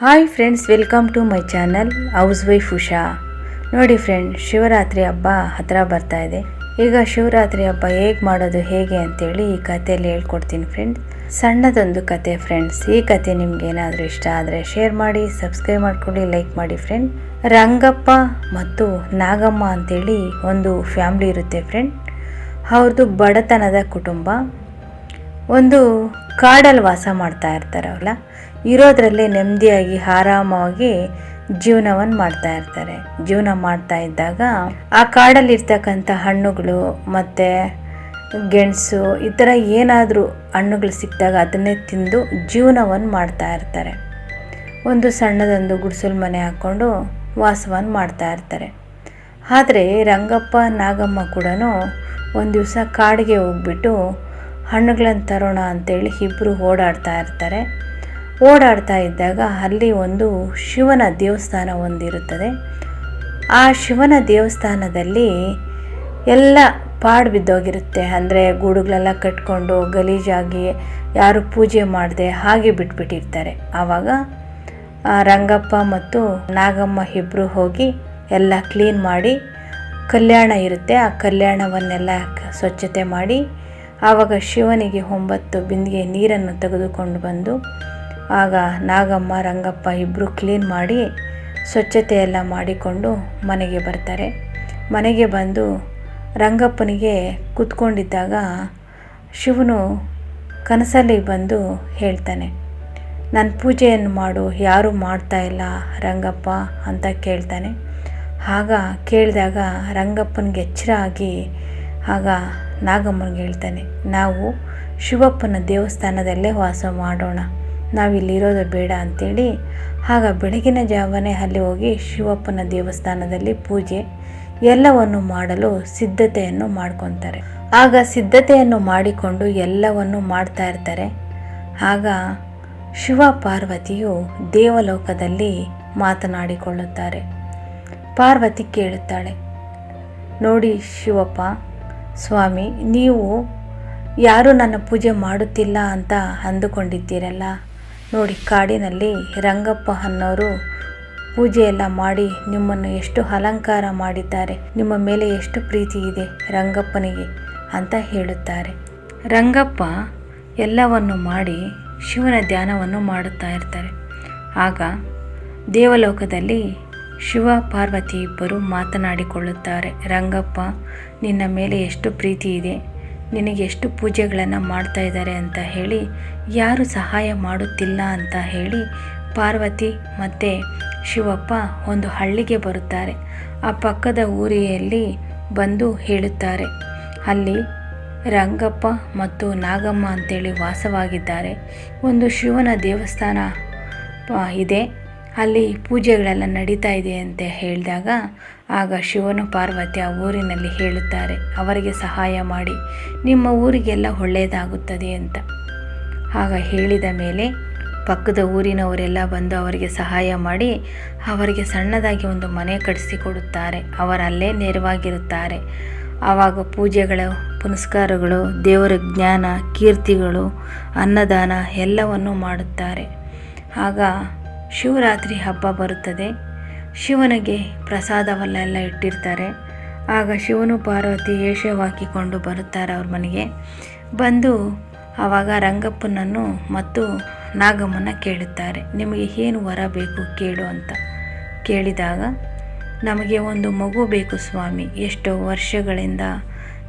Hi friends, welcome to my channel housewife Usha. ನೋಡಿ friend, Shivaratri ಹಬ್ಬ ಹತ್ರ ಬರ್ತಾ ಇದೆ. ಈಗ ಶಿವರಾತ್ರಿ ಹಬ್ಬ ಹೇಗೆ ಮಾಡೋದು ಹೇಗೆ ಅಂತೇಳಿ ಈ ಕಥೆಯಲ್ಲಿ ಹೇಳ್ಕೊಡ್ತೀನಿ ಫ್ರೆಂಡ್ಸ್ ಸಣ್ಣದೊಂದು ಕತೆ ಫ್ರೆಂಡ್ಸ್, ಈ ಕತೆ ನಿಮ್ಗೆ ಏನಾದರೂ ಇಷ್ಟ ಆದರೆ ಶೇರ್ ಮಾಡಿ, ಸಬ್ಸ್ಕ್ರೈಬ್ ಮಾಡ್ಕೊಳ್ಳಿ, ಲೈಕ್ ಮಾಡಿ ಫ್ರೆಂಡ್. ರಂಗಪ್ಪ ಮತ್ತು ನಾಗಮ್ಮ ಅಂತೇಳಿ ಒಂದು ಫ್ಯಾಮ್ಲಿ ಇರುತ್ತೆ ಫ್ರೆಂಡ್. ಅವ್ರದ್ದು ಬಡತನದ ಕುಟುಂಬ. ಒಂದು ಕಾಡಲ್ಲಿ ವಾಸ ಮಾಡ್ತಾ ಇರ್ತಾರೆ ಅವಲ್ಲ ಇರೋದ್ರಲ್ಲೇ ನೆಮ್ಮದಿಯಾಗಿ ಆರಾಮವಾಗಿ ಜೀವನವನ್ನು ಮಾಡ್ತಾ ಇರ್ತಾರೆ. ಜೀವನ ಮಾಡ್ತಾ ಇದ್ದಾಗ ಆ ಕಾಡಲ್ಲಿ ಇರ್ತಕ್ಕಂಥ ಹಣ್ಣುಗಳು ಮತ್ತು ಗೆಣಸು ಈ ಥರ ಏನಾದರೂ ಹಣ್ಣುಗಳು ಸಿಕ್ಕಿದಾಗ ಅದನ್ನೇ ತಿಂದು ಜೀವನವನ್ನು ಮಾಡ್ತಾ ಇರ್ತಾರೆ. ಒಂದು ಸಣ್ಣದೊಂದು ಗುಡಿಸಲು ಮನೆ ಹಾಕ್ಕೊಂಡು ವಾಸವನ್ನು ಮಾಡ್ತಾ ಇರ್ತಾರೆ. ಆದರೆ ರಂಗಪ್ಪ, ನಾಗಮ್ಮ ಕೂಡ ಒಂದು ದಿವಸ ಕಾಡಿಗೆ ಹೋಗ್ಬಿಟ್ಟು ಹಣ್ಣುಗಳನ್ನು ತರೋಣ ಅಂತೇಳಿ ಇಬ್ಬರು ಓಡಾಡ್ತಾ ಇರ್ತಾರೆ. ಓಡಾಡ್ತಾ ಇದ್ದಾಗ ಅಲ್ಲಿ ಒಂದು ಶಿವನ ದೇವಸ್ಥಾನ ಒಂದಿರುತ್ತದೆ. ಆ ಶಿವನ ದೇವಸ್ಥಾನದಲ್ಲಿ ಎಲ್ಲ ಪಾಡು ಬಿದ್ದೋಗಿರುತ್ತೆ. ಅಂದರೆ ಗೂಡುಗಳೆಲ್ಲ ಕಟ್ಕೊಂಡು ಗಲೀಜಾಗಿ ಯಾರು ಪೂಜೆ ಮಾಡದೆ ಹಾಗೆ ಬಿಟ್ಬಿಟ್ಟಿರ್ತಾರೆ. ಆವಾಗ ರಂಗಪ್ಪ ಮತ್ತು ನಾಗಮ್ಮ ಇಬ್ಬರು ಹೋಗಿ ಎಲ್ಲ ಕ್ಲೀನ್ ಮಾಡಿ ಕಲ್ಯಾಣ ಇರುತ್ತೆ. ಆ ಕಲ್ಯಾಣವನ್ನೆಲ್ಲ ಸ್ವಚ್ಛತೆ ಮಾಡಿ ಆವಾಗ ಶಿವನಿಗೆ ಒಂಬತ್ತು ಬಿಂದಿಗೆ ನೀರನ್ನು ತೆಗೆದುಕೊಂಡು ಬಂದು ಆಗ ನಾಗಮ್ಮ, ರಂಗಪ್ಪ ಇಬ್ಬರು ಕ್ಲೀನ್ ಮಾಡಿ ಸ್ವಚ್ಛತೆ ಎಲ್ಲ ಮಾಡಿಕೊಂಡು ಮನೆಗೆ ಬರ್ತಾರೆ. ಮನೆಗೆ ಬಂದು ರಂಗಪ್ಪನಿಗೆ ಕೂತ್ಕೊಂಡಿದ್ದಾಗ ಶಿವನು ಕನಸಲ್ಲಿ ಬಂದು ಹೇಳ್ತಾನೆ ನನ್ನ ಪೂಜೆಯನ್ನು ಮಾಡು, ಯಾರೂ ಮಾಡ್ತಾ ಇಲ್ಲ ರಂಗಪ್ಪ ಅಂತ ಕೇಳ್ತಾನೆ. ಆಗ ಕೇಳಿದಾಗ ರಂಗಪ್ಪನಿಗೆ ಎಚ್ಚರ ಆಗಿ ಆಗ ನಾಗಮ್ಮನಿಗೆ ಹೇಳ್ತಾನೆ, ನಾವು ಶಿವಪ್ಪನ ದೇವಸ್ಥಾನದಲ್ಲೇ ವಾಸ ಮಾಡೋಣ ನಾವಿಲ್ಲಿರೋದು ಬೇಡ ಅಂತೇಳಿ ಆಗ ಬೆಳಗಿನ ಜಾವನೇ ಅಲ್ಲಿ ಹೋಗಿ ಶಿವಪ್ಪನ ದೇವಸ್ಥಾನದಲ್ಲಿ ಪೂಜೆ ಎಲ್ಲವನ್ನು ಮಾಡಲು ಸಿದ್ಧತೆಯನ್ನು ಮಾಡ್ಕೊತಾರೆ. ಆಗ ಸಿದ್ಧತೆಯನ್ನು ಮಾಡಿಕೊಂಡು ಎಲ್ಲವನ್ನು ಮಾಡ್ತಾ ಇರ್ತಾರೆ. ಆಗ ಶಿವ ಪಾರ್ವತಿಯು ದೇವಲೋಕದಲ್ಲಿ ಮಾತನಾಡಿಕೊಳ್ಳುತ್ತಾರೆ. ಪಾರ್ವತಿ ಕೇಳುತ್ತಾಳೆ, ನೋಡಿ ಶಿವಪ್ಪ, ಸ್ವಾಮಿ, ನೀವು ಯಾರು ನನ್ನ ಪೂಜೆ ಮಾಡುತ್ತಿಲ್ಲ ಅಂತ ಅಂದುಕೊಂಡಿದ್ದೀರಲ್ಲ? ನೋಡಿ, ಕಾಡಿನಲ್ಲಿ ರಂಗಪ್ಪ ಅನ್ನೋರು ಪೂಜೆ ಎಲ್ಲ ಮಾಡಿ ನಿಮ್ಮನ್ನು ಎಷ್ಟು ಅಲಂಕಾರ ಮಾಡಿದ್ದಾರೆ, ನಿಮ್ಮ ಮೇಲೆ ಎಷ್ಟು ಪ್ರೀತಿ ಇದೆ ರಂಗಪ್ಪನಿಗೆ ಅಂತ ಹೇಳುತ್ತಾರೆ. ರಂಗಪ್ಪ ಎಲ್ಲವನ್ನು ಮಾಡಿ ಶಿವನ ಧ್ಯಾನವನ್ನು ಮಾಡುತ್ತಾ ಇರ್ತಾರೆ. ಆಗ ದೇವಲೋಕದಲ್ಲಿ ಶಿವ, ಪಾರ್ವತಿ ಇಬ್ಬರು ಮಾತನಾಡಿಕೊಳ್ಳುತ್ತಾರೆ, ರಂಗಪ್ಪ, ನಿನ್ನ ಮೇಲೆ ಎಷ್ಟು ಪ್ರೀತಿ ಇದೆ ನಿನಗೆ ಎಷ್ಟು ಪೂಜೆಗಳನ್ನು ಮಾಡ್ತಾ ಇದ್ದಾರೆ ಅಂತ ಹೇಳಿ, ಯಾರು ಸಹಾಯ ಮಾಡುತ್ತಿಲ್ಲ ಅಂತ ಹೇಳಿ ಪಾರ್ವತಿ ಮತ್ತು ಶಿವಪ್ಪ ಒಂದು ಹಳ್ಳಿಗೆ ಬರುತ್ತಾರೆ. ಆ ಪಕ್ಕದ ಊರಿಯಲ್ಲಿ ಬಂದು ಹೇಳುತ್ತಾರೆ, ಅಲ್ಲಿ ರಂಗಪ್ಪ ಮತ್ತು ನಾಗಮ್ಮ ಅಂತೇಳಿ ವಾಸವಾಗಿದ್ದಾರೆ. ಒಂದು ಶಿವನ ದೇವಸ್ಥಾನ ಇದೆ. ಅಲ್ಲಿ ಪೂಜೆಗಳೆಲ್ಲ ನಡೀತಾ ಇದೆ ಅಂತ ಹೇಳಿದಾಗ ಆಗ ಶಿವನು ಪಾರ್ವತಿ ಆ ಊರಿನಲ್ಲಿ ಹೇಳುತ್ತಾರೆ, ಅವರಿಗೆ ಸಹಾಯ ಮಾಡಿ, ನಿಮ್ಮ ಊರಿಗೆಲ್ಲ ಒಳ್ಳೆಯದಾಗುತ್ತದೆ ಅಂತ. ಆಗ ಹೇಳಿದ ಮೇಲೆ ಪಕ್ಕದ ಊರಿನವರೆಲ್ಲ ಬಂದು ಅವರಿಗೆ ಸಹಾಯ ಮಾಡಿ, ಅವರಿಗೆ ಸಣ್ಣದಾಗಿ ಒಂದು ಮನೆ ಕಟ್ಟಿಸಿಕೊಡುತ್ತಾರೆ, ಅವರಲ್ಲೇ ನೆರವಾಗಿರುತ್ತಾರೆ. ಆವಾಗ ಪೂಜೆಗಳು ಪುನಸ್ಕಾರಗಳು, ದೇವರ ಜ್ಞಾನ, ಕೀರ್ತಿಗಳು, ಅನ್ನದಾನ ಎಲ್ಲವನ್ನು ಮಾಡುತ್ತಾರೆ. ಆಗ ಶಿವರಾತ್ರಿ ಹಬ್ಬ ಬರುತ್ತದೆ. ಶಿವನಿಗೆ ಪ್ರಸಾದವಲ್ಲೆಲ್ಲ ಇಟ್ಟಿರ್ತಾರೆ. ಆಗ ಶಿವನು ಪಾರ್ವತಿ ಏಷವಾಕಿಕೊಂಡು ಬರುತ್ತಾರೆ ಅವ್ರ ಮನೆಗೆ. ಬಂದು ಆವಾಗ ರಂಗಪ್ಪನನ್ನು ಮತ್ತು ನಾಗಮ್ಮನ ಕೇಳುತ್ತಾರೆ. ನಿಮಗೆ ಏನು ವರ ಬೇಕು ಕೇಳು ಅಂತ ಕೇಳಿದಾಗ, ನಮಗೆ ಒಂದು ಮಗು ಬೇಕು ಸ್ವಾಮಿ. ಎಷ್ಟೋ ವರ್ಷಗಳಿಂದ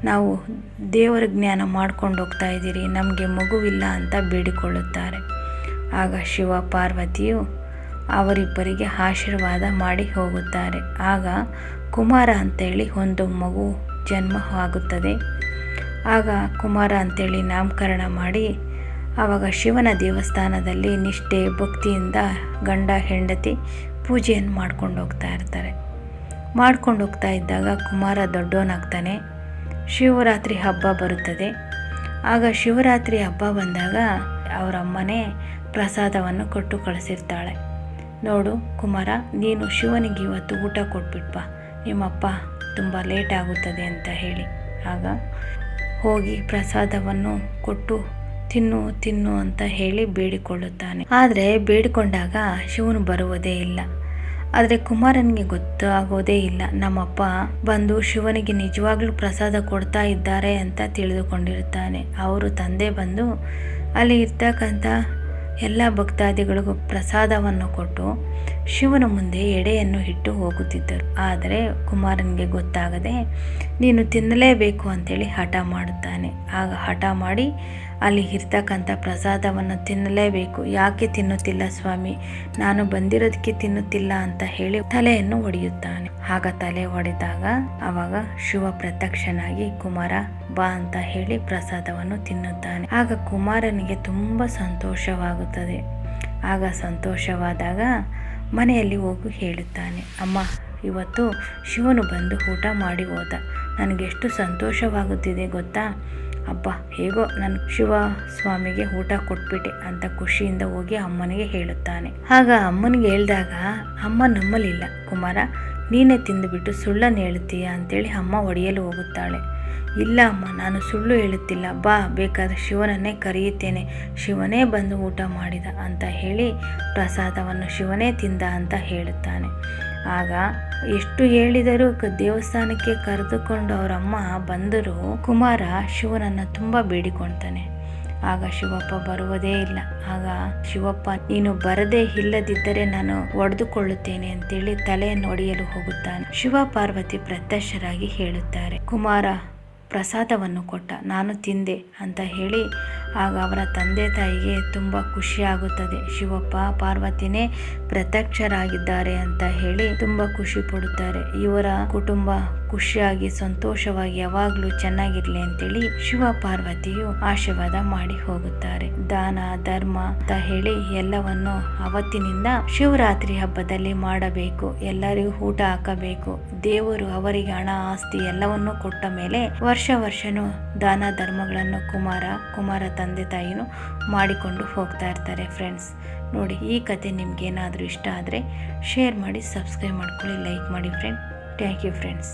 ನಾವು ದೇವರ ಜ್ಞಾನ ಮಾಡ್ಕೊಂಡು ಹೋಗ್ತಾ ಇದ್ದೀರಿ. ನಮಗೆ ಮಗುವಿಲ್ಲ ಅಂತ ಬೇಡಿಕೊಳ್ಳುತ್ತಾರೆ. ಆಗ ಶಿವ ಪಾರ್ವತಿಯು ಅವರಿಬ್ಬರಿಗೆ ಆಶೀರ್ವಾದ ಮಾಡಿ ಹೋಗುತ್ತಾರೆ. ಆಗ ಕುಮಾರ ಅಂತೇಳಿ ಒಂದು ಮಗು ಜನ್ಮವಾಗುತ್ತದೆ ಆಗ ಕುಮಾರ ಅಂತೇಳಿ ನಾಮಕರಣ ಮಾಡಿ, ಆವಾಗ ಶಿವನ ದೇವಸ್ಥಾನದಲ್ಲಿ ನಿಷ್ಠೆ, ಭಕ್ತಿಯಿಂದ ಗಂಡ, ಹೆಂಡತಿ ಪೂಜೆಯನ್ನು ಮಾಡ್ಕೊಂಡು ಹೋಗ್ತಾ ಇರ್ತಾರೆ. ಮಾಡ್ಕೊಂಡು ಹೋಗ್ತಾ ಇದ್ದಾಗ ಕುಮಾರ ದೊಡ್ಡವನಾಗ್ತಾನೆ. ಶಿವರಾತ್ರಿ ಹಬ್ಬ ಬರುತ್ತದೆ. ಆಗ ಶಿವರಾತ್ರಿ ಹಬ್ಬ ಬಂದಾಗ ಅವರ ಅಮ್ಮನೇ ಪ್ರಸಾದವನ್ನು ಕೊಟ್ಟು ಕಳಿಸಿರ್ತಾಳೆ. ನೋಡು ಕುಮಾರ, ನೀನು ಶಿವನಿಗೆ ಇವತ್ತು ಊಟ ಕೊಟ್ಬಿಟ್ಬಾ ನಿಮ್ಮಪ್ಪ ತುಂಬ ಲೇಟ್ ಆಗುತ್ತದೆ ಅಂತ ಹೇಳಿ. ಆಗ ಹೋಗಿ ಪ್ರಸಾದವನ್ನು ಕೊಟ್ಟು ತಿನ್ನು ತಿನ್ನು ಅಂತ ಹೇಳಿ ಬೇಡಿಕೊಳ್ಳುತ್ತಾನೆ. ಆದರೆ ಬೇಡಿಕೊಂಡಾಗ ಶಿವನು ಬರುವುದೇ ಇಲ್ಲ. ಆದರೆ ಕುಮಾರನಿಗೆ ಗೊತ್ತಾಗೋದೇ ಇಲ್ಲ. ನಮ್ಮಪ್ಪ ಬಂದು ಶಿವನಿಗೆ ನಿಜವಾಗ್ಲೂ ಪ್ರಸಾದ ಕೊಡ್ತಾ ಇದ್ದಾರೆ ಅಂತ ತಿಳಿದುಕೊಂಡಿರುತ್ತಾನೆ ಅವರು ತಂದೆ ಬಂದು ಅಲ್ಲಿ ಇರ್ತಕ್ಕಂಥ ಎಲ್ಲ ಭಕ್ತಾದಿಗಳಿಗೂ ಪ್ರಸಾದವನ್ನು ಕೊಟ್ಟು ಶಿವನ ಮುಂದೆ ಎಡೆಯನ್ನು ಇಟ್ಟು ಹೋಗುತ್ತಿದ್ದರು. ಆದರೆ ಕುಮಾರನಿಗೆ ಗೊತ್ತಾಗದೆ, ನೀನು ತಿನ್ನಲೇಬೇಕು ಅಂತೇಳಿ ಹಠ ಮಾಡುತ್ತಾನೆ. ಆಗ ಹಠ ಮಾಡಿ ಅಲ್ಲಿ ಇರ್ತಕ್ಕಂಥ ಪ್ರಸಾದವನ್ನು ತಿನ್ನಲೇಬೇಕು. ಯಾಕೆ ತಿನ್ನುತ್ತಿಲ್ಲ ಸ್ವಾಮಿ? ನಾನು ಬಂದಿರೋದಕ್ಕೆ ತಿನ್ನುತ್ತಿಲ್ಲ ಅಂತ ಹೇಳಿ ತಲೆಯನ್ನು ಒಡೆಯುತ್ತಾನೆ. ಆಗ ತಲೆ ಒಡೆದಾಗ ಅವಾಗ ಶಿವ ಪ್ರತ್ಯಕ್ಷನಾಗಿ, ಕುಮಾರ, ಬಾ ಅಂತ ಹೇಳಿ ಪ್ರಸಾದವನ್ನು ತಿನ್ನುತ್ತಾನೆ. ಆಗ ಕುಮಾರನಿಗೆ ತುಂಬ ಸಂತೋಷವಾಗುತ್ತದೆ. ಆಗ ಸಂತೋಷವಾದಾಗ ಮನೆಯಲ್ಲಿ ಹೋಗಿ ಹೇಳುತ್ತಾನೆ, ಅಮ್ಮ, ಇವತ್ತು ಶಿವನು ಬಂದು ಊಟ ಮಾಡಿ ಹೋದ. ನನಗೆಷ್ಟು ಸಂತೋಷವಾಗುತ್ತಿದೆ ಗೊತ್ತಾ? ಅಬ್ಬ, ಹೇಗೋ ನಾನು ಶಿವ ಸ್ವಾಮಿಗೆ ಊಟ ಕೊಟ್ಬಿಟ್ಟೆ ಅಂತ ಖುಷಿಯಿಂದ ಹೋಗಿ ಅಮ್ಮನಿಗೆ ಹೇಳುತ್ತಾನೆ. ಆಗ ಅಮ್ಮನಿಗೆ ಹೇಳಿದಾಗ, ಅಮ್ಮ ನಂಬಲಿಲ್ಲ ಕುಮಾರ, ನೀನೇ ತಿಂದುಬಿಟ್ಟು ಸುಳ್ಳನ್ನು ಹೇಳುತ್ತೀಯ ಅಂತೇಳಿ ಅಮ್ಮ ಒಡೆಯಲು ಹೋಗುತ್ತಾಳೆ. ಇಲ್ಲ ಅಮ್ಮ, ನಾನು ಸುಳ್ಳು ಹೇಳುತ್ತಿಲ್ಲ. ಬಾ, ಬೇಕಾದ ಶಿವನನ್ನೇ ಕರೆಯುತ್ತೇನೆ. ಶಿವನೇ ಬಂದು ಊಟ ಮಾಡಿದ ಅಂತ ಹೇಳಿ ಪ್ರಸಾದವನ್ನು ಶಿವನೇ ತಿಂದ ಅಂತ ಹೇಳುತ್ತಾನೆ. ಆಗ ಎಷ್ಟು ಹೇಳಿದರೂ ದೇವಸ್ಥಾನಕ್ಕೆ ಕರೆದುಕೊಂಡು ಅವರಮ್ಮ ಬಂದರೂ ಕುಮಾರ ಶಿವನನ್ನು ತುಂಬ ಬೇಡಿಕೊಳ್ತಾನೆ. ಆಗ ಶಿವಪ್ಪ ಬರುವುದೇ ಇಲ್ಲ. ಆಗ ಶಿವಪ್ಪ, ನೀನು ಬರದೇ ಇಲ್ಲದಿದ್ದರೆ ನಾನು ಒಡೆದುಕೊಳ್ಳುತ್ತೇನೆ ಅಂತೇಳಿ ತಲೆಯನ್ನು ಒಡೆಯಲು ಹೋಗುತ್ತಾನೆ. ಶಿವ ಪಾರ್ವತಿ ಪ್ರತ್ಯಕ್ಷರಾಗಿ ಹೇಳುತ್ತಾರೆ, ಕುಮಾರ, ಪ್ರಸಾದವನ್ನು ಕೊಟ್ಟ, ನಾನು ತಿಂದೆ ಅಂತ ಹೇಳಿ ಆಗ ಅವರ ತಂದೆ ತಾಯಿಗೆ ತುಂಬ ಖುಷಿಯಾಗುತ್ತದೆ ಶಿವಪ್ಪ, ಪಾರ್ವತಿನೇ ಪ್ರತ್ಯಕ್ಷರಾಗಿದ್ದಾರೆ ಅಂತ ಹೇಳಿ ತುಂಬ ಖುಷಿ ಪಡುತ್ತಾರೆ. ಇವರ ಕುಟುಂಬ ಖುಷಿಯಾಗಿ, ಸಂತೋಷವಾಗಿ ಯಾವಾಗಲೂ ಚೆನ್ನಾಗಿರ್ಲಿ ಅಂತೇಳಿ ಶಿವ ಪಾರ್ವತಿಯು ಆಶೀರ್ವಾದ ಮಾಡಿ ಹೋಗುತ್ತಾರೆ. ದಾನ, ಧರ್ಮ ಅಂತ ಹೇಳಿ ಎಲ್ಲವನ್ನು ಅವತ್ತಿನಿಂದ ಶಿವರಾತ್ರಿ ಹಬ್ಬದಲ್ಲಿ ಮಾಡಬೇಕು. ಎಲ್ಲರಿಗೂ ಊಟ ಹಾಕಬೇಕು. ದೇವರು ಅವರಿಗೆ ಹಣ, ಆಸ್ತಿ ಎಲ್ಲವನ್ನು ಕೊಟ್ಟ ಮೇಲೆ ವರ್ಷ ವರ್ಷನು ದಾನ ಧರ್ಮಗಳನ್ನು ಕುಮಾರ ಕುಮಾರ ತಂದೆ ತಾಯಿನೂ ಮಾಡಿಕೊಂಡು ಹೋಗ್ತಾ ಇರ್ತಾರೆ ಫ್ರೆಂಡ್ಸ್ ನೋಡಿ, ಈ ಕತೆ ನಿಮ್ಗೆ ಏನಾದರೂ ಇಷ್ಟ ಆದರೆ ಶೇರ್ ಮಾಡಿ ಸಬ್ಸ್ಕ್ರೈಬ್ ಮಾಡ್ಕೊಳ್ಳಿ ಲೈಕ್ ಮಾಡಿ ಫ್ರೆಂಡ್ ಥ್ಯಾಂಕ್ ಯು ಫ್ರೆಂಡ್ಸ್